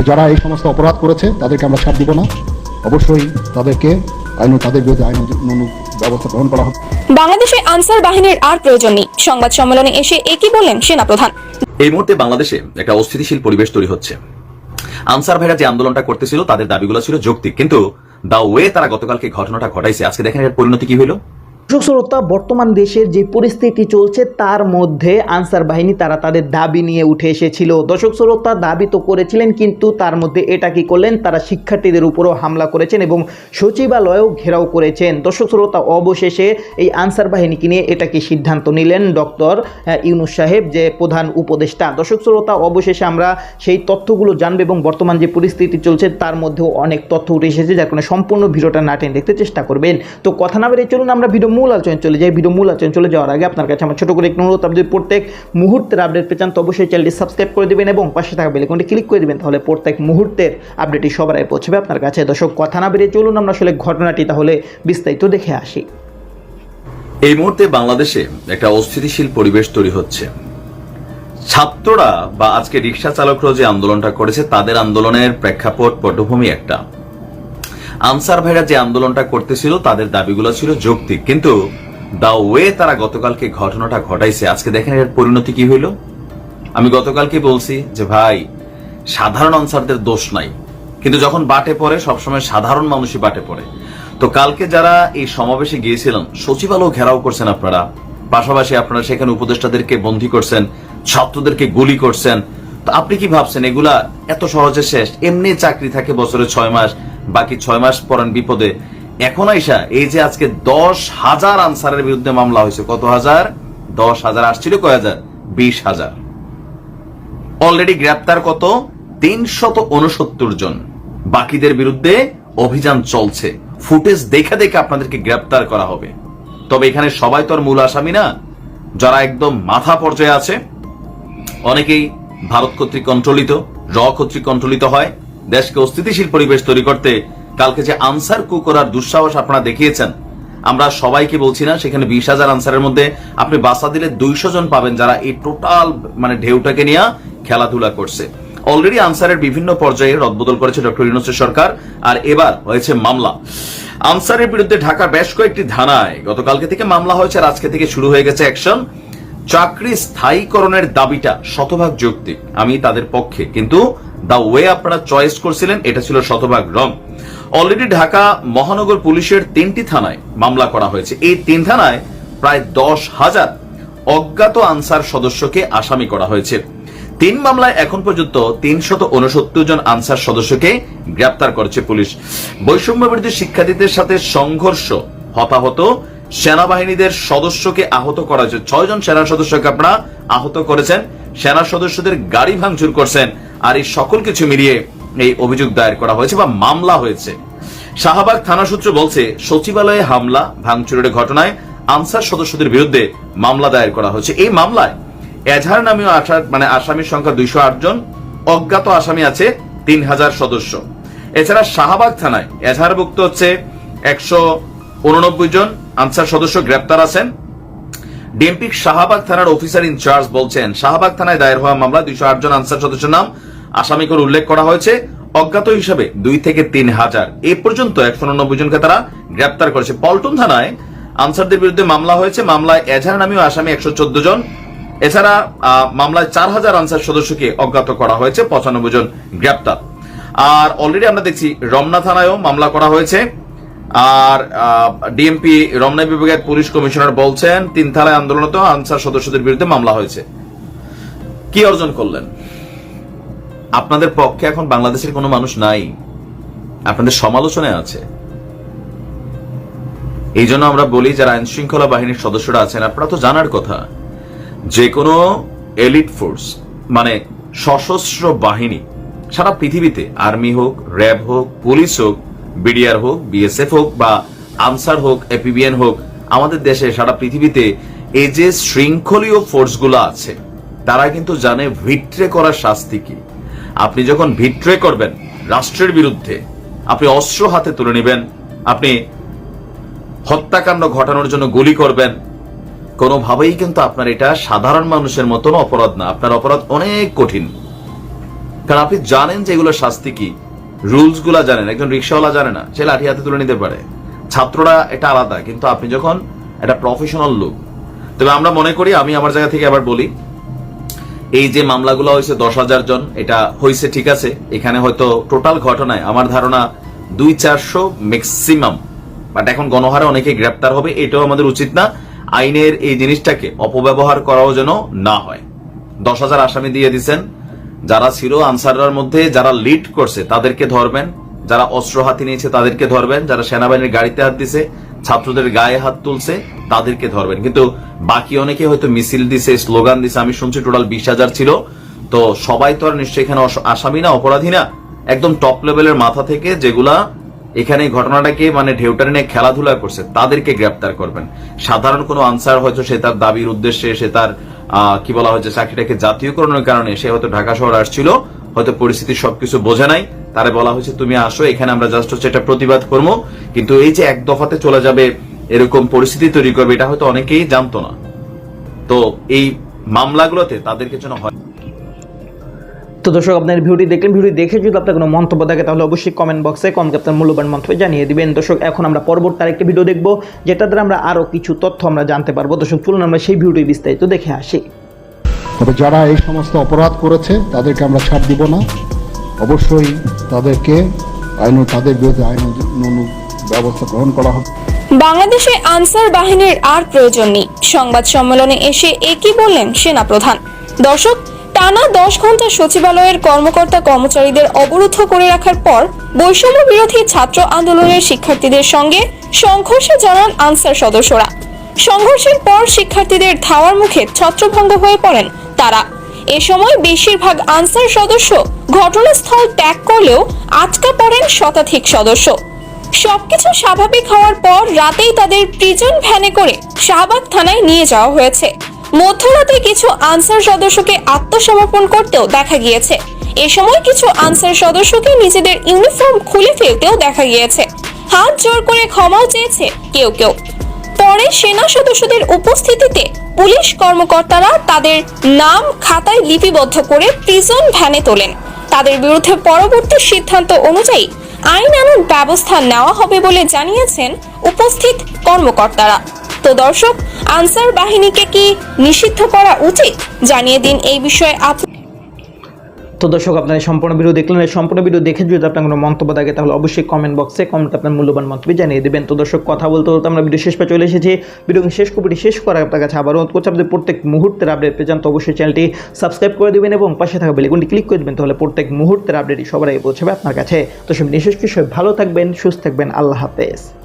তবে যারা এই সমস্ত অপরাধ করেছে তাদেরকে আমরা ছাড় দিব না। অবশ্যই তাদেরকে আইন তাদের বিরুদ্ধে আইন ব্যবস্থা গ্রহণ করা হবে বাংলাদেশে আনসার বাহিনীর আর প্রয়োজন নেই। সংবাদ সম্মেলনে এসে একই বললেন সেনাপ্রধান। এই মুহূর্তে বাংলাদেশে একটা অস্থিতিশীল পরিবেশ তৈরি হচ্ছে। আনসার ভাইরা যে আন্দোলনটা করতেছিল তাদের দাবিগুলো ছিল যৌক্তিক। কিন্তু দা ওয়ে তারা গতকালকে ঘটনাটা ঘটাইছে আজকে দেখেন এর পরিণতি কি হইল? দর্শক শ্রোতা বর্তমান দেশের যে পরিস্থিতি চলছে, তার মধ্যে আনসার বাহিনী তারা তাদের দাবি নিয়ে উঠে এসেছিল। দর্শক শ্রোতা, দাবি তো করেছিলেন, কিন্তু তার মধ্যে এটা কি করলেন? তারা শিক্ষার্থীদের উপরও হামলা করেছেন এবং সচিবালয়েও ঘেরাও করেছেন। দর্শক শ্রোতা, অবশেষে এই আনসার বাহিনীকে নিয়ে এটা কি সিদ্ধান্ত নিলেন ডক্টর ইউনুস সাহেব, যে প্রধান উপদেষ্টা? দর্শক শ্রোতা, অবশেষে আমরা সেই তথ্যগুলো জানব এবং বর্তমান যে পরিস্থিতি চলছে, তার মধ্যেও অনেক তথ্য উঠে এসেছে, যার কারণে সম্পূর্ণ ভিডিওটা না টেনে দেখতে চেষ্টা করবেন। তো কথা না বেরিয়ে চলুন, আমরা ভিডিও মূল আলোচনায় চলে যাই ভিডিও মূল আলোচনায় চলে যাওয়ার আগে আপনার কাছে আমার ছোট করে একটু অনুরোধ, আপনি প্রত্যেক মুহূর্তের আপডেট পেয়ে চান, তো অবশ্যই চ্যানেলটি সাবস্ক্রাইব করে দেবেন এবং পাশে থাকা বেলেকনটি ক্লিক করে দেবেন, তাহলে প্রত্যেক মুহূর্তের আপডেটই সবার আগে পৌঁছবে আপনার কাছে। দর্শক, কথা না বেরিয়ে চলুন, আমরা আসলে ঘটনাটি তাহলে বিস্তারিত দেখে আসি। এই মুহূর্তে বাংলাদেশে একটা অস্থিতিশীল পরিবেশ তৈরি হচ্ছে। ছাত্ররা বা আজকে রিক্সা চালকরা যে আন্দোলনটা করেছে, তাদের আন্দোলনের প্রেক্ষাপট, পটভূমি একটা। আনসার ভাইরা যে আন্দোলনটা করতেছিল, তাদের দাবিগুলো ছিল যৌক্তিক। কিন্তু দা ওয়ে তারা গতকালকে ঘটনাটা ঘটাইছে, আজকে দেখেন এর পরিণতি কি হইল? আমি গতকালকে বলছি যে, ভাই, সাধারণ আনসারদের দোষ নাই। কিন্তু যখন বাটে পড়ে, সবসময় সাধারণ মানুষই বাটে পড়ে। তো কালকে যারা এই সমাবেশে গিয়েছিলেন, সচিবালয় ঘেরাও করছেন আপনারা, পাশাপাশি আপনারা সেখানে উপদেষ্টাদেরকে বন্দী করছেন, ছাত্রদেরকে গুলি করছেন, তো আপনি কি ভাবছেন, এগুলা এত সহজে শেষ? এমনি চাকরি থাকে বছরে ছয় মাস বাকি ছয় মাস পরেন বিপদে। এখন আইসা এই যে আজকে দশ হাজার আনসারের বিরুদ্ধে মামলা হয়েছে, কত হাজার? দশ হাজার আসছিল কয় হাজার? বিশ হাজার। অলরেডি গ্রেপ্তার কত? তিনশত উনসত্তর জন। বাকিদের বিরুদ্ধে অভিযান চলছে। ফুটেজ দেখে দেখে আপনাদেরকে গ্রেপ্তার করা হবে। তবে এখানে সবাই তো আর মূল আসামি না। যারা একদম মাথা পর্যায়ে আছে, অনেকেই ভারত কর্তৃক কন্ট্রোলিত র কর্তৃক কন্ট্রোলিত হয়। দেশকে অস্থিতিশীল পরিবেশ তৈরি করতে কালকে যে আনসার কু করার দুঃসাহস আপনারা দেখিয়েছেন, আমরা সবাইকে বলছি না, সেখানে বিশ হাজার আনসারের মধ্যে আপনি বাসা দিলে দুইশো জন পাবেন যারা এই টোটাল মানে ঢেউটাকে নিয়ে খেলাধুলা করছে। অলরেডি আনসারের বিভিন্ন পর্যায়ে রদবদল করেছে ডক্টর ইউনুসের সরকার, আর এবার হয়েছে মামলা। আনসারের বিরুদ্ধে ঢাকার বেশ কয়েকটি থানায় গতকালকে থেকে মামলা হয়েছে, আর আজকে থেকে শুরু হয়ে গেছে অ্যাকশন চাকরি স্থায়ীকরণের দাবিটা শতভাগ যৌক্তিক, আমি তাদের পক্ষে। কিন্তু দা ওয়ে আপনারা চয়েস করছিলেন, এটা ছিল শতভাগ রং। অলরেডি ঢাকা মহানগর পুলিশের তিনটি থানায় মামলা করা হয়েছে। এই তিন থানায় প্রায় দশ হাজার অজ্ঞাত আনসার সদস্যকে আসামি করা হয়েছে। তিন মামলায় এখন পর্যন্ত তিনশত উনসত্তর জন আনসার সদস্যকে গ্রেপ্তার করেছে পুলিশ। বৈষম্য বিরোধী শিক্ষার্থীদের সাথে সংঘর্ষ হতাহত সেনাবাহিনীদের সদস্যকে আহত করা হয়েছে ছয় জন সেনা সদস্যকে আপনারা আহত করেছেন। সেনা সদস্যদের গাড়ি ভাঙচুর করছেন আর এই সকল কিছু মিলিয়ে এই অভিযোগ দায়ের করা হয়েছে বা মামলা হয়েছে। শাহবাগ থানা সূত্র বলছে, সচিবালয়ে হামলা, ভাঙচুরের ঘটনায় আনসার সদস্যদের বিরুদ্ধে মামলা দায়ের করা হয়েছে। এই মামলায় এজাহার আসার মানে আসামির সংখ্যা দুইশো আট জন, অজ্ঞাত আসামি আছে তিন হাজার সদস্য। এছাড়া শাহবাগ থানায় এজাহারভুক্ত হচ্ছে একশো উননব্বই জন আনসার সদস্য গ্রেপ্তার আছেন। ডিএমপি শাহবাগ থানার অফিসার ইনচার্জ বলছেন, শাহবাগ থানায় দায়ের হওয়া মামলা দুইশো আট জন আনসার সদস্যের নাম আসামি করে উল্লেখ করা হয়েছে। অজ্ঞাত হিসাবে দুই থেকে তিন হাজার। এ পর্যন্ত একশো উননব্বই জনকে তারা গ্রেপ্তার করেছে। পল্টন থানায় আনসারদের বিরুদ্ধে মামলা হয়েছে। মামলায় এজাহার নামীয় আসামি একশো চোদ্দ জন। এছাড়া মামলায় চার হাজার আনসার সদস্যকে অজ্ঞাত করা হয়েছে। পঁচানব্বই জন গ্রেপ্তার। আর অলরেডি আমরা দেখছি, রমনা থানায়ও মামলা করা হয়েছে। আর ডিএমপি রমনা বিভাগের পুলিশ কমিশনার বলছেন, তিন থানায় আন্দোলনত আনসার সদস্যদের বিরুদ্ধে মামলা হয়েছে। কি অর্জন করলেন? আপনাদের পক্ষে এখন বাংলাদেশের কোনো মানুষ নাই। আপনাদের সমালোচনায় আছে। এই জন্য আমরা বলি, যারা আইন শৃঙ্খলা বাহিনীর সদস্যরা আছেন, আপনারা তো জানার কথা, যে কোনো এলিট ফোর্স মানে সশস্ত্র বাহিনী, সারা পৃথিবীতে, আর্মি হোক, র্যাব হোক, পুলিশ হোক বিডিআর হোক, বিএসএফ হোক বা আনসার হোক, এপিবিএন হোক, আমাদের দেশে সারা পৃথিবীতে এই যে শৃঙ্খলীয় ফোর্সগুলো আছে, তারা কিন্তু জানে ভিট্রে করার শাস্তি কি। আপনি যখন ভিট্রে করবেন রাষ্ট্রের বিরুদ্ধে, আপনি অস্ত্র হাতে তুলে নেবেন, আপনি হত্যাকাণ্ড ঘটানোর জন্য গুলি করবেন, কোনোভাবেই কিন্তু আপনার এটা সাধারণ মানুষের মতন অপরাধ না। আপনার অপরাধ অনেক কঠিন। কারণ আপনি জানেন যে এগুলো শাস্তি কি। রুলসগুলা জানেন, একজন রিক্সাওয়ালা জানে না, সে লাঠি হাতে তুলে নিতে পারে। ছাত্ররা এটা আলাদা, কিন্তু আপনি যখন একটা প্রফেশনাল লোক, তবে আমরা মনে করি, আমি আমার জায়গা থেকে আবার বলি, এই যে মামলাগুলো হয়েছে দশ হাজার জন, এটা হয়েছে ঠিক আছে, এখানে হয়তো টোটাল ঘটনায় আমার ধারণা দুই চারশো ম্যাক্সিমাম বাট এখন গণহারে অনেকে গ্রেপ্তার হবে, এটাও আমাদের উচিত না, আইনের এই জিনিসটাকে অপব্যবহার করাও যেন না হয়। দশ হাজার আসামি দিয়ে দিচ্ছেন যারা ছিল আনসাররার মধ্যে যারা লিড করছে, তাদেরকে ধরবেন। যারা অস্ত্র হাতে নিয়েছে, তাদেরকে ধরবেন। যারা সেনাবাহিনীর গাড়িতে হাত দিছে, ছাত্রদের গায়ে হাত তুলছে, তাদেরকে ধরবেন। কিন্তু বাকি অনেকে হয়তো মিছিল দিছে, স্লোগান দিছে, আমি শুনছি টোটাল বিশ হাজার ছিল। তো সবাই তো আর নিশ্চয়ই এখানে আসামি না, অপরাধী না। একদম টপ লেভেলের মাথা থেকে যেগুলা এখানে ঘটনাটাকে মানে ঢেউটা নিয়ে খেলাধুলা করছে, তাদেরকে গ্রেপ্তার করবেন। সাধারণ কোনো আনসার হয়তো সে তার দাবির উদ্দেশ্যে, সে তার কি বলা হয়েছে, চাকরিটাকে জাতীয়করণের কারণে। সে হয়তো ঢাকা শহর আসছিল, হয়তো পরিস্থিতি সবকিছু বোঝে নাই। তারা বলা হয়েছে, তুমি আসো, এখানে আমরা জাস্ট হচ্ছে এটা প্রতিবাদ করব। কিন্তু এই যে এক দফাতে চলে যাবে, এরকম পরিস্থিতি তৈরি করবে, এটা হয়তো অনেকেই জানতো না। তো এই মামলাগুলোতে তাদেরকে যেন হয় তো দর্শক আপনার ভিডিওটি দেখলেন ভিডিও দেখে যদি আপনার কোনো মন্তব্য থাকে তাহলে অবশ্যই কমেন্ট বক্সে কমকে আপনার মূল্যবান মন্তব্য জানিয়ে দিবেন। দর্শক এখন আমরা পরবর্তী আরেকটি ভিডিও দেখব যেটা দ্বারা আমরা আরও কিছু তথ্য আমরা জানতে পারব। দর্শক চলুন আমরা সেই ভিডিওটি বিস্তারিত দেখে আসি। তবে যারা এই সমস্ত অপরাধ করেছে তাদেরকে আমরা ছাড় দিব না। অবশ্যই তাদেরকে আইন তাদের বিরুদ্ধে আইন ব্যবস্থা গ্রহণ করা হবে। বাংলাদেশে আনসার বাহিনীর আর প্রয়োজন নেই। সংবাদ সম্মেলনে এসে একই বললেন সেনাপ্রধান। দর্শক টানা দশ ঘণ্টা সচিবালয়ের কর্মকর্তা কর্মচারীদের অবরুদ্ধ করে রাখার পর বৈষম্য বিরোধী ছাত্র আন্দোলনের শিক্ষার্থীদের সঙ্গে সংঘর্ষে জড়ান আনসার সদস্যরা। সংঘর্ষের পর শিক্ষার্থীদের ধাওয়ার মুখে ছত্রভঙ্গ হয়ে পড়েন তারা। এ সময় বেশিরভাগ আনসার সদস্য ঘটনাস্থল ত্যাগ করলেও আটকা পড়েন শতাধিক সদস্য। সবকিছু স্বাভাবিক হওয়ার পর রাতেই তাদের প্রিজন ভ্যানে করে শাহবাগ থানায় নিয়ে যাওয়া হয়েছে। মধ্যরাতে কিছু আনসার সদস্যকে আত্মসমর্পণ করতেও দেখা গিয়েছে। এ সময় কিছু আনসার সদস্যকে নিজেদের ইউনিফর্ম খুলে ফেলতেও দেখা গিয়েছে। হাত জোর করে ক্ষমাও চেয়েছে কেউ কেউ। পরে সেনা সদস্যদের উপস্থিতিতে পুলিশ কর্মকর্তারা তাদের নাম খাতায় লিপিবদ্ধ করে প্রিজন ভ্যানে তোলেন। তাদের বিরুদ্ধে পরবর্তী সিদ্ধান্ত অনুযায়ী আইন আইনানুগ ব্যবস্থা নেওয়া হবে বলে জানিয়েছেন উপস্থিত কর্মকর্তারা। তো দর্শক, আনসার বাহিনীকে কি নিষিদ্ধ করা উচিত? জানিয়ে দিন এই বিষয়ে আপনি তো দর্শক, আপনারা সম্পূর্ণ ভিডিও দেখলেন। এই সম্পূর্ণ ভিডিও দেখে যদি আপনার কোনো মন্তব্য থাকে, তাহলে অবশ্যই কমেন্ট বক্সে কমেন্ট আপনার মূল্যবান মন্তব্য জানিয়ে দেবেন। তো দর্শক, কথা বলতে বলতে আমরা ভিডিও শেষ পে চলে এসেছি। ভিডিও শেষ কপিটি শেষ করার আপনার কাছে আবার অনুরোধ করছি, আপনাদের প্রত্যেক মুহূর্তের আপডেট পেয়ে যান তো অবশ্যই চ্যানেলটি সাবস্ক্রাইব করে দেবেন এবং পাশে থাকা বেলিকনটি ক্লিক করে দেবেন, তাহলে প্রত্যেক মুহূর্তের আপডেটই সবার আগে পৌঁছাবে আপনার কাছে। তো সব বিশেষ কিছু ভালো থাকবেন, সুস্থ থাকবেন, আল্লাহ হাফেজ।